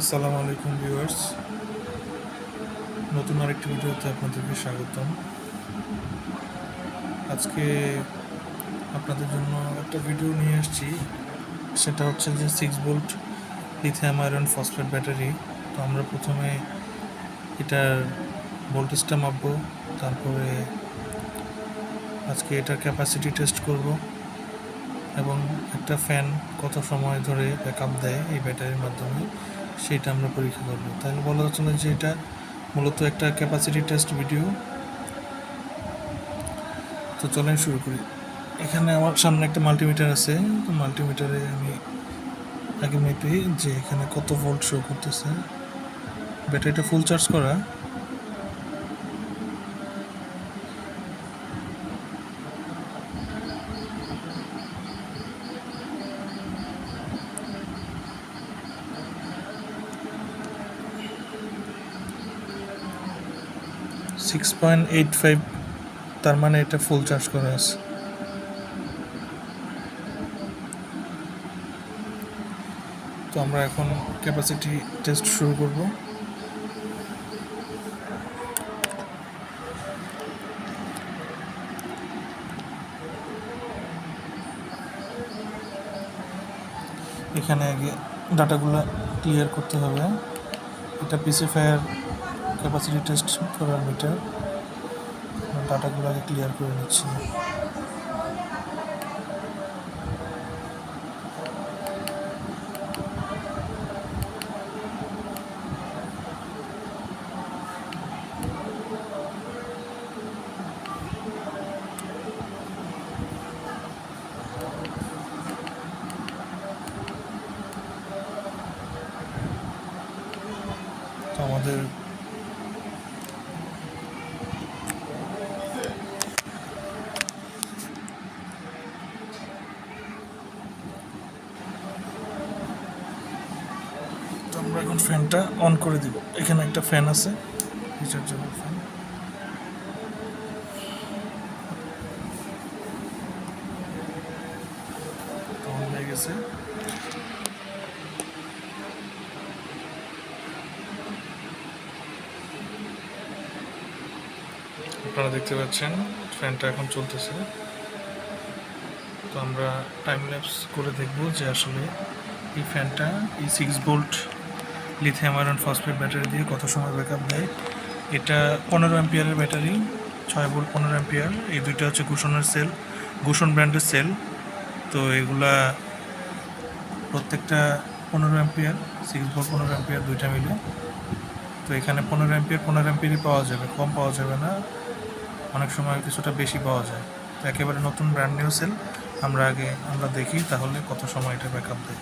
আসসালামু আলাইকুম ভিউয়ার্স। নতুন আরেকটি ভিডিওতে আপনাদেরকে স্বাগতম। আজকে আপনাদের জন্য একটা ভিডিও নিয়ে আসছি। সেটা হচ্ছে যে six volt lithium iron phosphate battery তো আমরা প্রথমে এটার ভোল্টেজটা মাপবো, তারপরে আজকে এটার ক্যাপাসিটি টেস্ট করব এবং একটা ফ্যান কত সময় ধরে ব্যাকআপ দেয় এই ব্যাটারির মাধ্যমে। সেটা আমরা পরীক্ষা করব। তাহলে বলা যাচ্ছে না যে এটা মূলত একটা ক্যাপাসিটি টেস্ট ভিডিও তো চলেন শুরু করি। এখানে আমার সামনে একটা মাল্টিমিটার আছে। তো মাল্টিমিটারে আমি আগে মেপি যে এখানে কত ভোল্ট শো করতেছে। ব্যাটারিটা ফুল চার্জ করা। সিক্স পয়েন্ট এইট ফাইভ তার মানে এটা ফুল চার্জ করা আছে। তো আমরা এখন ক্যাপাসিটি টেস্ট শুরু করব। এখানে আগে ডাটাগুলো ক্লিয়ার করতে হবে। এটা পিসি ফায়ার ক্যাপাসিটি টেস্ট করার মিটার ডাটাগুলো আগে ক্লিয়ার করে নিচ্ছি। আমাদের তো আমরা এখন ফ্যানটা অন করে দিব। এখানে একটা ফ্যান আছে রিচার্জেবল ফ্যান আপনারা দেখতে পাচ্ছেন, ফ্যানটা এখন চলতেছে। তো আমরা টাইম ল্যাপস করে দেখব যে আসলে এই ফ্যানটা এই six volt lithium iron phosphate battery দিয়ে কত সময় ব্যাকআপ দেয়? এটা পনেরো অ্যাম্পিয়ারের ব্যাটারি, ছয় ভোল্ট পনেরো অ্যাম্পিয়ার। এই দুইটা হচ্ছে গুশনের সেল গুশন ব্র্যান্ডের সেল। তো এগুলা প্রত্যেকটা পনেরো অ্যাম্পিয়ার সিক্স ভোল্ট পনেরো অ্যাম্পিয়ার দুইটা মিলে। তো এখানে পনেরো অ্যাম্পিয়ার, পনেরো অ্যাম্পিয়ারই পাওয়া যাবে, কম পাওয়া যাবে না। অনেক সময় কিছুটা বেশি পাওয়া যায়। তো একেবারে নতুন ব্র্যান্ড নিউ সেল আমরা আগে, আমরা দেখি তাহলে কত সময় এটা ব্যাকআপ দেয়।